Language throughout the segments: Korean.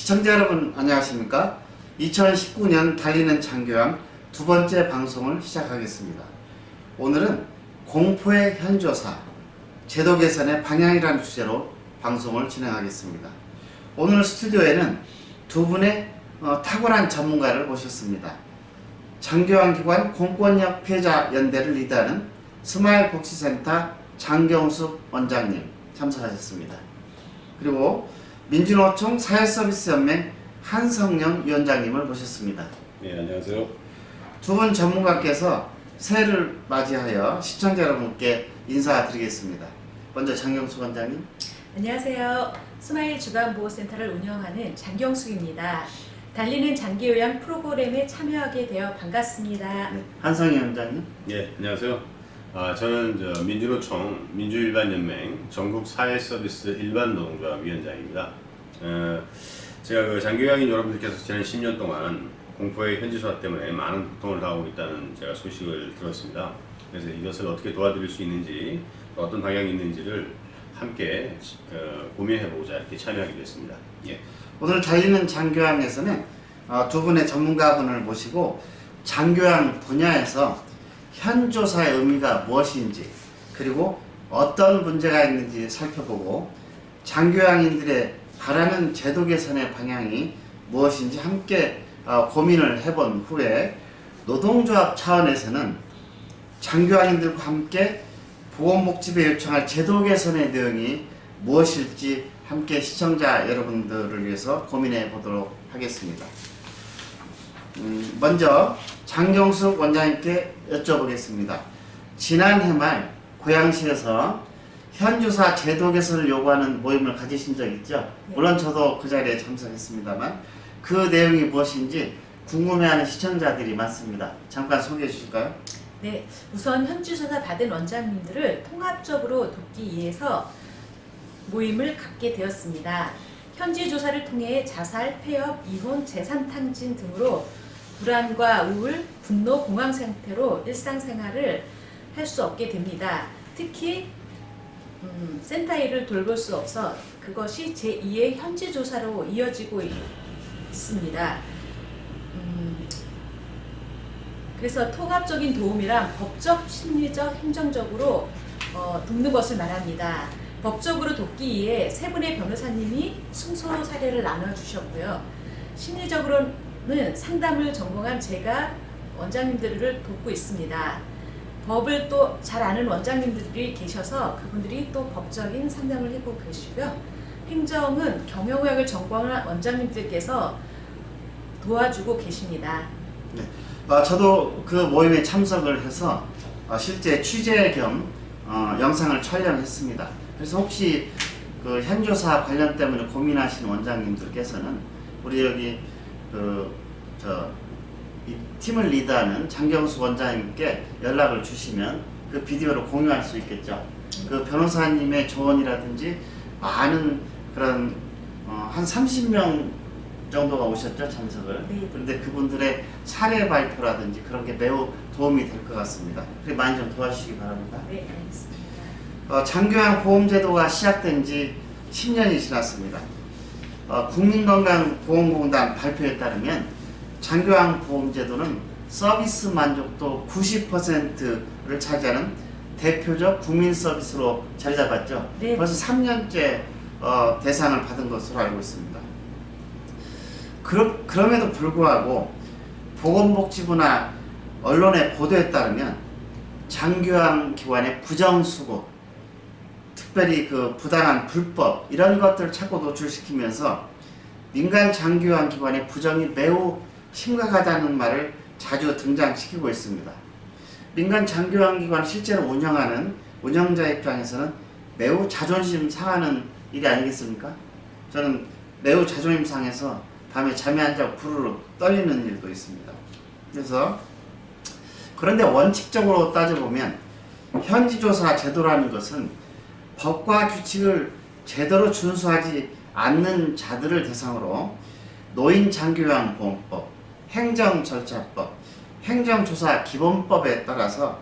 시청자 여러분 안녕하십니까? 2019년 달리는 장교양 두 번째 방송을 시작하겠습니다. 오늘은 공포의 현조사, 제도 개선의 방향이라는 주제로 방송을 진행하겠습니다. 오늘 스튜디오에는 두 분의 어, 탁월한 전문가를 모셨습니다. 장교양 기관 공권력 피해자 연대를 리드하는 스마일 복지센터 장경숙 원장님 참석하셨습니다. 그리고 민주노총 사회서비스연맹 한성영 위원장님을 모셨습니다. 네, 안녕하세요. 두 분 전문가께서 새해를 맞이하여 시청자 여러분께 인사드리겠습니다. 먼저 장경숙 원장님. 안녕하세요. 스마일 주간보호센터를 운영하는 장경숙입니다. 달리는 장기요양 프로그램에 참여하게 되어 반갑습니다. 네, 한성영 원장님. 네, 안녕하세요. 아, 저는 저 민주노총 민주일반연맹 전국 사회서비스 일반노동조합 위원장입니다. 어, 제가 그 장교양인 여러분들께서 지난 10년 동안 공포의 현지소화 때문에 많은 고통을 당하고 있다는 제가 소식을 들었습니다. 그래서 이것을 어떻게 도와드릴 수 있는지 어떤 방향이 있는지를 함께 어, 고민해보자 이렇게 참여하게 됐습니다. 예. 오늘 달리는 장교양에서는 어, 두 분의 전문가분을 모시고 장교양 분야에서 현조사의 의미가 무엇인지 그리고 어떤 문제가 있는지 살펴보고 장교양인들의 바라는 제도 개선의 방향이 무엇인지 함께 어, 고민을 해본 후에 노동조합 차원에서는 장교양인들과 함께 보건복지부에 요청할 제도 개선의 내용이 무엇일지 함께 시청자 여러분들을 위해서 고민해 보도록 하겠습니다. 음, 먼저 장경숙 원장님께 여쭤보겠습니다. 지난해 말 고양시에서 현주사 제도 개선을 요구하는 모임을 가지신 적 있죠? 네. 물론 저도 그 자리에 참석했습니다만 그 내용이 무엇인지 궁금해하는 시청자들이 많습니다. 잠깐 소개해 주실까요? 네, 우선 현주소사 받은 원장님들을 통합적으로 돕기 위해서 모임을 갖게 되었습니다. 현지 조사를 통해 자살, 폐업, 이혼, 재산 탕진 등으로 불안과 우울, 분노, 공황 상태로 일상생활을 할 수 없게 됩니다. 특히 음, 센터 일을 돌볼 수 없어 그것이 제2의 현지 조사로 이어지고 있- 있습니다. 음, 그래서 통합적인 도움이란 법적, 심리적, 행정적으로 어, 돕는 것을 말합니다. 법적으로 돕기 위해 세 분의 변호사님이 승소 사례를 나눠주셨고요. 심리적으로는 상담을 전공한 제가 원장님들을 돕고 있습니다. 법을 또 잘 아는 원장님들이 계셔서 그분들이 또 법적인 상담을 해고 계시고요. 행정은 경영학을 전공한 원장님들께서 도와주고 계십니다. 어, 저도 그 모임에 참석을 해서 어, 실제 취재 겸 어, 영상을 촬영했습니다. 그래서 혹시 그 현조사 관련 때문에 고민하시는 원장님들께서는 우리 여기 그저 팀을 리드하는 장경수 원장님께 연락을 주시면 그 비디오를 공유할 수 있겠죠. 그 변호사님의 조언이라든지 많은 그런 어, 한 30명 정도가 오셨죠 참석을. 네. 그런데 그분들의 사례 발표라든지 그런 게 매우 도움이 될 것 같습니다. 그래 많이 좀 도와주시기 바랍니다. 네, 알겠습니다. 어, 장교양 보험제도가 시작된 지 10년이 지났습니다. 어, 국민건강보험공단 발표에 따르면 장교양 보험제도는 서비스 만족도 90%를 차지하는 대표적 국민 서비스로 자리 잡았죠. 네. 벌써 3년째 어, 대상을 받은 것으로 알고 있습니다. 그러, 그럼에도 불구하고 보건복지부나 언론의 보도에 따르면 장교양 기관의 부정수고 특별히 그 부당한 불법 이런 것들을 자꾸 노출시키면서 민간 장교양 기관의 부정이 매우 심각하다는 말을 자주 등장시키고 있습니다. 민간 장교양 기관 실제로 운영하는 운영자 입장에서는 매우 자존심 상하는 일이 아니겠습니까? 저는 매우 자존심 상해서 밤에 잠이 안 자고 부르륵 떨리는 일도 있습니다. 그래서 그런데 원칙적으로 따져보면 현지조사 제도라는 것은 법과 규칙을 제대로 준수하지 않는 자들을 대상으로 노인 장교양 보험법, 행정 절차법, 행정조사 기본법에 따라서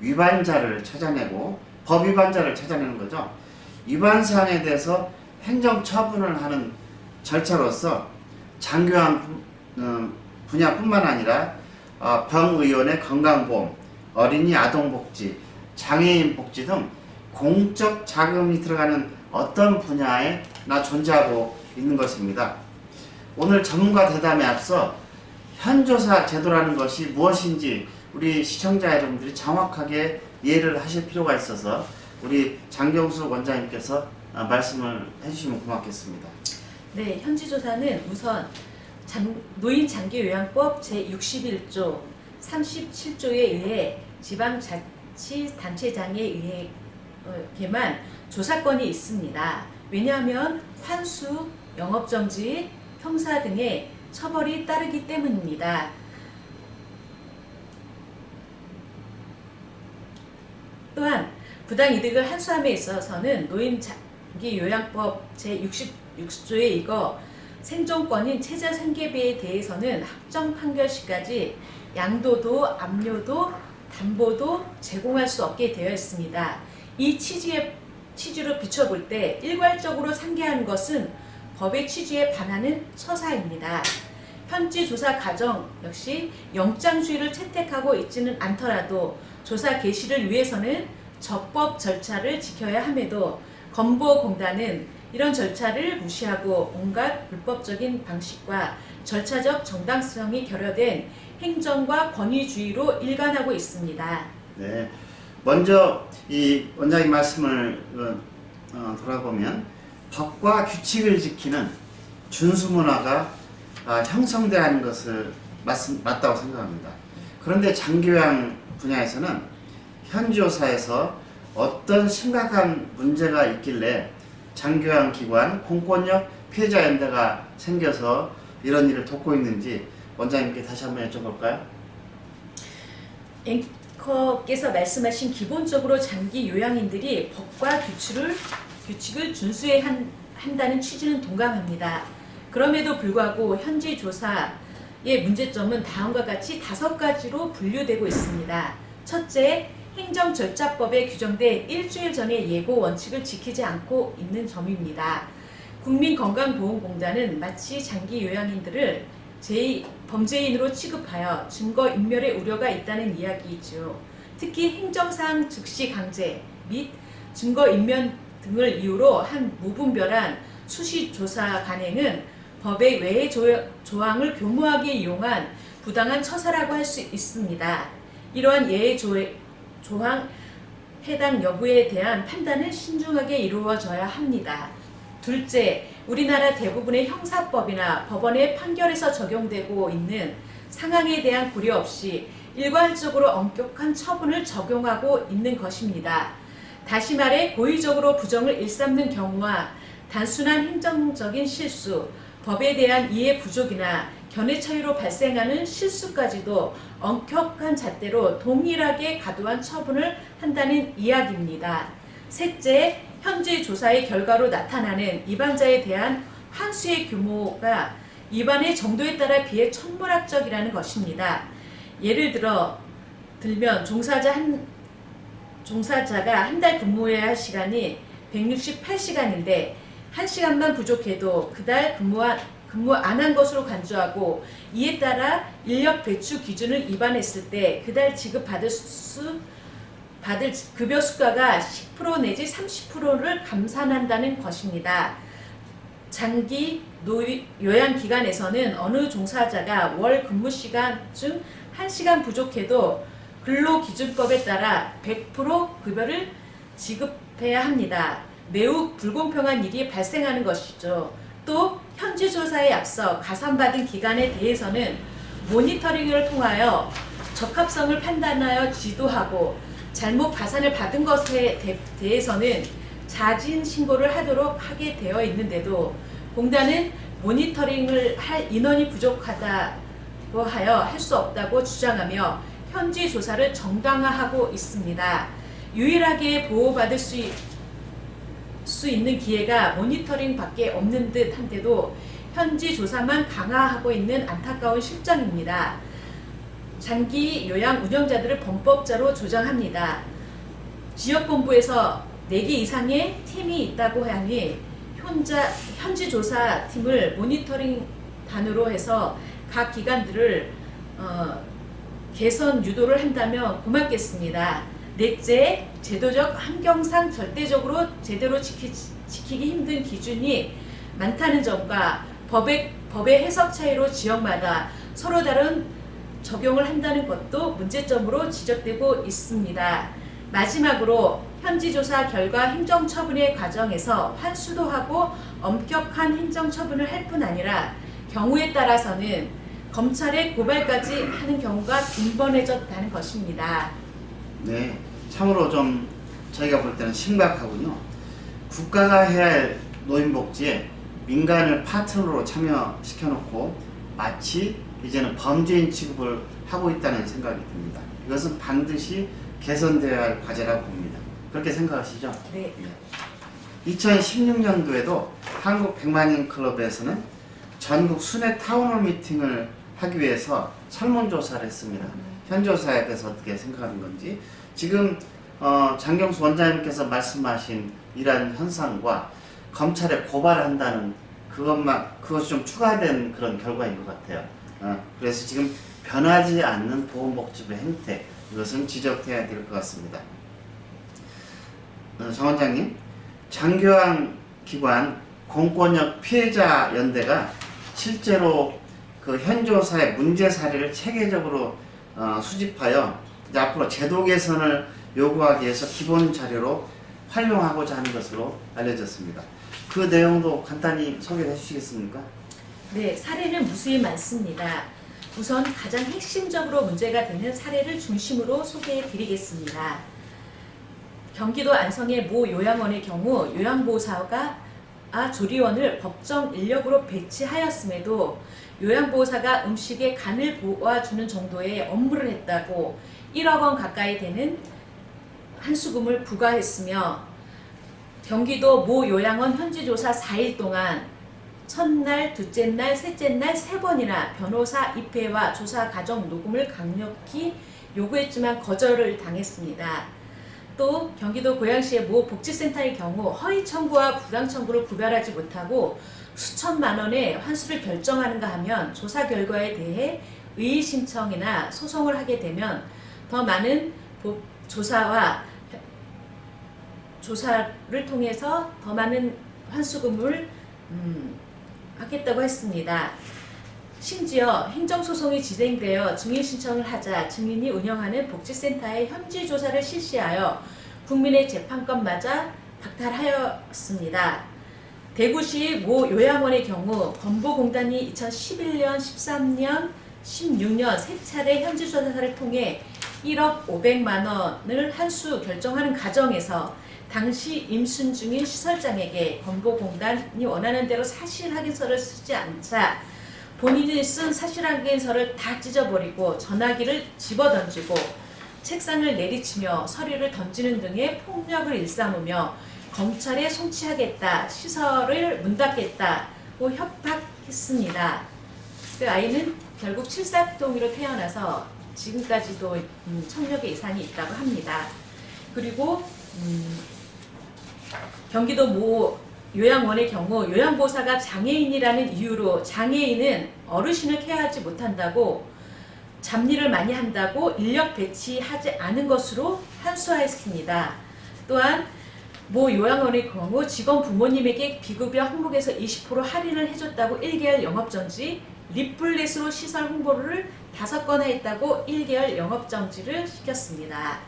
위반자를 찾아내고 법 위반자를 찾아내는 거죠. 위반 사항에 대해서 행정 처분을 하는 절차로서 장교환 음, 분야뿐만 아니라 어, 병의원의 건강보험, 어린이 아동복지, 장애인 복지 등 공적 자금이 들어가는 어떤 분야에나 존재하고 있는 것입니다. 오늘 전문가 대담에 앞서 현조사 제도라는 것이 무엇인지 우리 시청자 여러분들이 정확하게 이해를 하실 필요가 있어서 우리 장경수 원장님께서 아, 말씀을 해주시면 고맙겠습니다. 네, 현지조사는 우선 장- 노인 장기 요양법 제61조 37조에 의해 지방자치단체장에 의해 어, 게만 조사권이 있습니다. 왜냐하면 환수, 영업정지, 형사 등의 처벌이 따르기 때문입니다. 또한 부당 이득을 환수함에 있어서는 노인 장기 요양법 제66조에 이거 생존권인 최저 생계비에 대해서는 확정 판결 시까지 양도도 압류도 담보도 제공할 수 없게 되어 있습니다. 이 취지에 취지로 비춰볼 때 일괄적으로 상계하는 것은 법의 취지에 반하는 처사입니다. 현지 조사 과정 역시 영장주의를 채택하고 있지는 않더라도 조사 개시를 위해서는 적법 절차를 지켜야 함에도 건보공단은 이런 절차를 무시하고 온갖 불법적인 방식과 절차적 정당성이 결여된 행정과 권위주의로 일관하고 있습니다. 네, 먼저 이 원장님 말씀을 어, 어, 돌아보면 법과 규칙을 지키는 준수 문화가 아, 형성돼야 하는 것을 맞, 맞다고 생각합니다. 그런데 장교양 분야에서는 현지조사에서 어떤 심각한 문제가 있길래 장교양 기관 공권력 피해자 연대가 생겨서 이런 일을 돕고 있는지 원장님께 다시 한번 여쭤볼까요? 앵커께서 말씀하신 기본적으로 장기 요양인들이 법과 규칙을 규칙을 준수해야 한, 한다는 취지는 동감합니다. 그럼에도 불구하고 현지 조사의 문제점은 다음과 같이 다섯 가지로 분류되고 있습니다. 첫째, 행정절차법에 규정된 일주일 전의 예고 원칙을 지키지 않고 있는 점입니다. 국민건강보험공단은 마치 장기 요양인들을 제 범죄인으로 취급하여 증거 인멸의 우려가 있다는 이야기이죠. 특히 행정상 즉시 강제 및 증거 인멸 등을 이유로 한 무분별한 수시 조사 간행은 법의 외의 조, 조항을 교모하게 이용한 부당한 처사라고 할 수 있습니다. 이러한 예의 조, 조항 해당 여부에 대한 판단은 신중하게 이루어져야 합니다. 둘째, 우리나라 대부분의 형사법이나 법원의 판결에서 적용되고 있는 상황에 대한 고려 없이 일괄적으로 엄격한 처분을 적용하고 있는 것입니다. 다시 말해 고의적으로 부정을 일삼는 경우와 단순한 행정적인 실수, 법에 대한 이해 부족이나 견해 차이로 발생하는 실수까지도 엄격한 잣대로 동일하게 과도한 처분을 한다는 이야기입니다. 셋째, 현재 조사의 결과로 나타나는 입안자에 대한 환수의 규모가 입안의 정도에 따라 비해 천문학적이라는 것입니다. 예를 들어 들면 종사자 한 종사자가 한 달 근무해야 할 시간이 168시간인데 한 시간만 부족해도 그달 근무한 근무 안 한 것으로 간주하고 이에 따라 인력 배출 기준을 위반했을 때 그달 지급받을 수 받을 급여 수가가 10% 내지 30%를 감산한다는 것입니다. 장기 노- 요양 기간에서는 어느 종사자가 월 근무 시간 중 1시간 부족해도 근로기준법에 따라 100% 급여를 지급해야 합니다. 매우 불공평한 일이 발생하는 것이죠. 또 현지 조사에 앞서 가산받은 기간에 대해서는 모니터링을 통하여 적합성을 판단하여 지도하고 잘못 가산을 받은 것에 대- 대해서는 자진 신고를 하도록 하게 되어 있는데도 공단은 모니터링을 할 인원이 부족하다고 하여 할 수 없다고 주장하며 현지 조사를 정당화하고 있습니다. 유일하게 보호받을 수, 있- 수 있는 기회가 모니터링 밖에 없는 듯 한데도 현지 조사만 강화하고 있는 안타까운 실정입니다. 장기 요양 운영자들을 범법자로 조장합니다. 지역본부에서 4개 이상의 팀이 있다고 하니 혼자 현지 조사 팀을 모니터링 반으로 해서 각 기관들을 어, 개선 유도를 한다면 고맙겠습니다. 넷째, 제도적 환경상 절대적으로 제대로 지키, 지키 기 힘든 기준이 많다는 점과 법의, 법의 해석 차이로 지역마다 서로 다른 적용을 한다는 것도 문제점으로 지적되고 있습니다. 마지막으로 현지 조사 결과 행정처분의 과정에서 환수도 하고 엄격한 행정처분을 할 뿐 아니라 경우에 따라서는 검찰에 고발까지 하는 경우가 빈번해졌다는 것입니다. 네, 참으로 좀 저희가 볼 때는 심각하군요. 국가가 해야 할 노인복지에 민간을 파트너로 참여시켜놓고 마치 이제는 범죄인 취급을 하고 있다는 생각이 듭니다. 이것은 반드시 개선되어야 할 과제라고 봅니다. 그렇게 생각하시죠? 네. 2016년도에도 한국 백만인 클럽에서는 전국 순회 타운홀 미팅을 하기 위해서 설문조사를 했습니다. 현조사에 대해서 어떻게 생각하는 건지 지금 어, 장경수 원장님께서 말씀하신 이러한 현상과 검찰에 고발한다는 그것만 그것이 좀 추가된 그런 결과인 것 같아요. 어, 그래서 지금 변하지 않는 보건복지부 행태 이것은 지적해야 될 것 같습니다. 어, 정 원장님, 장교환 기관 공권력 피해자 연대가 실제로 그 현조사의 문제 사례를 체계적으로 어, 수집하여 이제 앞으로 제도 개선을 요구하기 위해서 기본 자료로 활용하고자 하는 것으로 알려졌습니다. 그 내용도 간단히 소개해 주시겠습니까? 네, 사례는 무수히 많습니다. 우선 가장 핵심적으로 문제가 되는 사례를 중심으로 소개해 드리겠습니다. 경기도 안성의 모 요양원의 경우 요양보호사가 아, 조리원을 법정 인력으로 배치하였음에도 요양보호사가 음식에 간을 보아주는 정도의 업무를 했다고 1억 원 가까이 되는 한수금을 부과했으며 경기도 모 요양원 현지조사 4일 동안 첫날, 둘째 날, 셋째 날 세 번이나 변호사 입회와 조사 과정 녹음을 강력히 요구했지만 거절을 당했습니다. 또 경기도 고양시의 모 복지센터의 경우 허위 청구와 부당 청구를 구별하지 못하고 수천만 원의 환수를 결정하는가 하면 조사 결과에 대해 의의 신청이나 소송을 하게 되면 더 많은 보- 조사와 조사를 통해서 더 많은 환수금을 음, 하겠다고 했습니다. 심지어 행정소송이 진행되어 증인 신청을 하자 증인이 운영하는 복지센터의 현지 조사를 실시하여 국민의 재판권마저 박탈하였습니다. 대구시 모 요양원의 경우 건보공단이 2011년, 13년, 16년 세 차례 현지 조사를 통해 1억 500만 원을 한수 결정하는 과정에서 당시 임순 중인 시설장에게 건보공단이 원하는 대로 사실 확인서를 쓰지 않자 본인이 쓴 사실 확인서를 다 찢어버리고 전화기를 집어던지고 책상을 내리치며 서류를 던지는 등의 폭력을 일삼으며 검찰에 송치하겠다, 시설을 문 닫겠다고 협박했습니다. 그 아이는 결국 칠사동이로 태어나서 지금까지도 음, 청력의 이상이 있다고 합니다. 그리고 음, 경기도 모 요양원의 경우 요양보호사가 장애인이라는 이유로 장애인은 어르신을 케어하지 못한다고 잡일을 많이 한다고 인력 배치하지 않은 것으로 한수하였습니다. 또한 모 요양원의 경우 직원 부모님에게 비급여 항목에서 20% 할인을 해줬다고 1개월 영업정지, 리플렛으로 시설 홍보를 다섯 건 했다고 1개월 영업정지를 시켰습니다.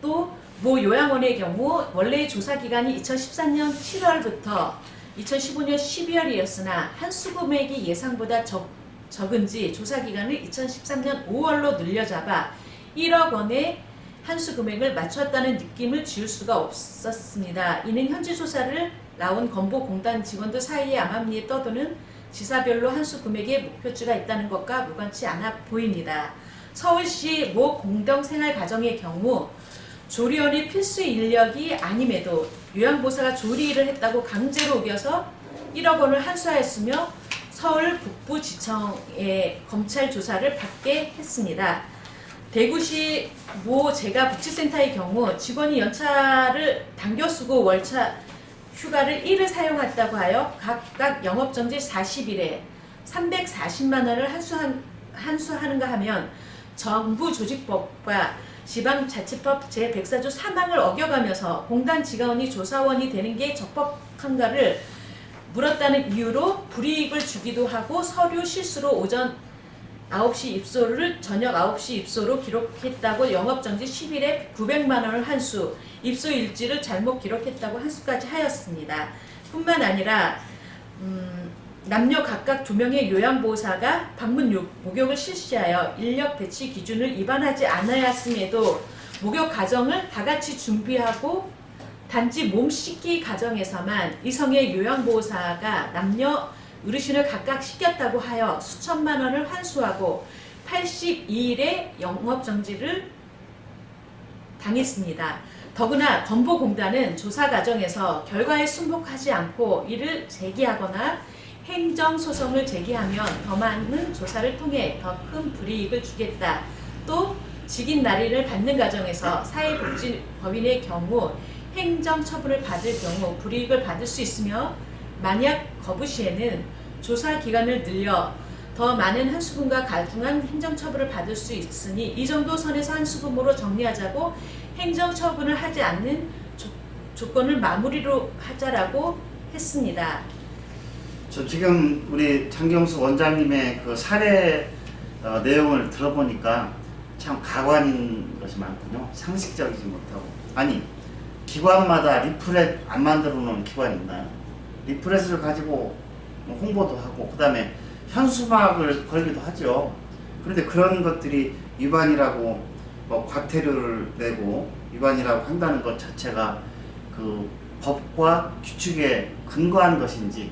또 모 요양원의 경우 원래의 조사 기간이 2014년 7월부터 2015년 12월이었으나 한수 금액이 예상보다 적, 적은지 조사 기간을 2013년 5월로 늘려잡아 1억 원의 한수 금액을 맞췄다는 느낌을 지울 수가 없었습니다. 이는 현지 조사를 나온 건보공단 직원들 사이에 암암리에 떠도는 지사별로 한수 금액의 목표치가 있다는 것과 무관치 않아 보입니다. 서울시 모 공동생활가정의 경우 조리원이 필수 인력이 아님에도 요양보사가 조리 일을 했다고 강제로 우겨서 1억 원을 한수하였으며 서울 북부지청의 검찰 조사를 받게 했습니다. 대구시 모 제가 복지센터의 경우 직원이 연차를 당겨 쓰고 월차 휴가를 1을 사용했다고 하여 각각 영업정지 40일에 340만 원을 한수한, 한수하는가 하면 정부 조직법과 지방자치법 제104조 3항을 어겨가면서 공단 지가원이 조사원이 되는 게 적법한가를 물었다는 이유로 불이익을 주기도 하고 서류 실수로 오전 9시 입소를 저녁 9시 입소로 기록했다고 영업정지 10일에 900만 원을 한수, 입소 일지를 잘못 기록했다고 한수까지 하였습니다. 뿐만 아니라 음, 남녀 각각 두 명의 요양보호사가 방문 요- 목욕을 실시하여 인력 배치 기준을 위반하지 않았음에도 목욕 과정을 다 같이 준비하고 단지 몸 씻기 과정에서만 이성의 요양보호사가 남녀 어르신을 각각 시켰다고 하여 수천만 원을 환수하고 82일의 영업정지를 당했습니다. 더구나 건보공단은 조사 과정에서 결과에 순복하지 않고 이를 제기하거나 행정소송을 제기하면 더 많은 조사를 통해 더 큰 불이익을 주겠다. 또 직인 날인을 받는 과정에서 사회복지법인의 경우 행정처분을 받을 경우 불이익을 받을 수 있으며 만약 거부 시에는 조사 기간을 늘려 더 많은 한수금과 가중한 행정처분을 받을 수 있으니 이 정도 선에서 한수금으로 정리하자고 행정처분을 하지 않는 조, 조건을 마무리로 하자라고 했습니다. 저 지금 우리 장경수 원장님의 그 사례 어, 내용을 들어보니까 참 가관인 것이 많군요. 상식적이지 못하고. 아니, 기관마다 리플렛 안 만들어 놓은 기관이 있나요? 리플렛을 가지고 뭐 홍보도 하고, 그 다음에 현수막을 걸기도 하죠. 그런데 그런 것들이 위반이라고 뭐 과태료를 내고 위반이라고 한다는 것 자체가 그 법과 규칙에 근거한 것인지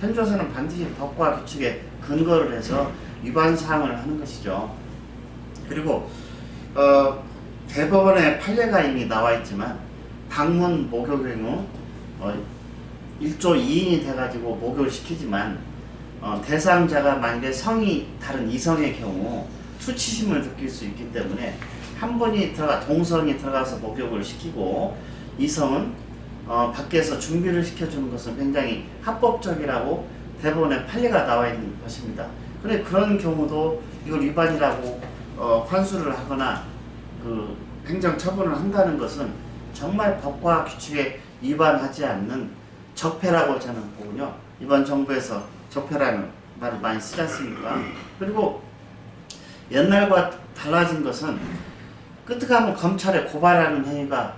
현조사는 반드시 법과 규칙에 근거를 해서 위반 사항을 하는 것이죠. 그리고 어, 대법원에 판례가 이미 나와 있지만 방문 목욕의 경우 어, 1조 2인이 돼가지고 목욕을 시키지만 어, 대상자가 만약에 성이 다른 이성의 경우 수치심을 느낄 수 있기 때문에 한 분이 들어가 동성이 들어가서 목욕을 시키고 이성은 어, 밖에서 준비를 시켜주는 것은 굉장히 합법적이라고 대법원에 판례가 나와 있는 것입니다. 그런데 그런 경우도 이걸 위반이라고 어, 환수를 하거나 그 행정 처분을 한다는 것은 정말 법과 규칙에 위반하지 않는 적폐라고 저는 보군요. 이번 정부에서 적폐라는 말을 많이 쓰지 않습니까? 그리고 옛날과 달라진 것은 끄트가면 검찰에 고발하는 행위가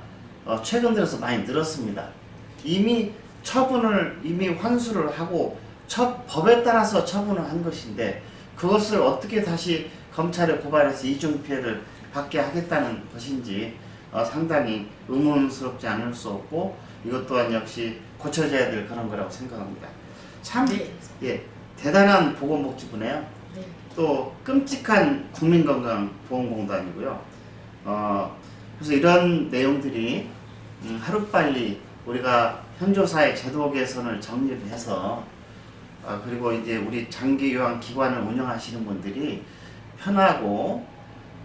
어, 최근 들어서 많이 늘었습니다. 이미 처분을 이미 환수를 하고 처, 법에 따라서 처분을 한 것인데 그것을 어떻게 다시 검찰에 고발해서 이중 피해를 받게 하겠다는 것인지 어, 상당히 의문스럽지 않을 수 없고 이것 또한 역시 고쳐져야 될 그런 거라고 생각합니다. 참 네. 예, 대단한 보건복지부네요. 네. 또 끔찍한 국민건강보험공단이고요. 어, 그래서 이런 내용들이 음, 하루빨리 우리가 현조사의 제도 개선을 정리를 해서 어, 그리고 이제 우리 장기 요양 기관을 운영하시는 분들이 편하고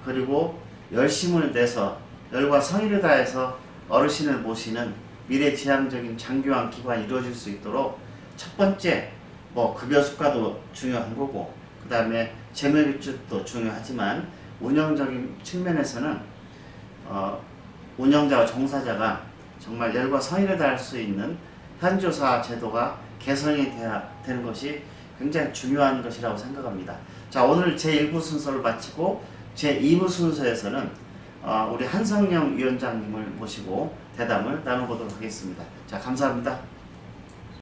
그리고 열심을 내서 열과 성의를 다해서 어르신을 모시는 미래지향적인 장기요양 기관이 이루어질 수 있도록 첫 번째 뭐 급여 수가도 중요한 거고 그 다음에 재무규칙도 중요하지만 운영적인 측면에서는 어, 운영자와 종사자가 정말 열과 성의를 다할 수 있는 현조사 제도가 개선이 돼야 되는 것이 굉장히 중요한 것이라고 생각합니다. 자 오늘 제1부 순서를 마치고 제2부 순서에서는 어, 우리 한성영 위원장님을 모시고 대담을 나눠보도록 하겠습니다. 자 감사합니다.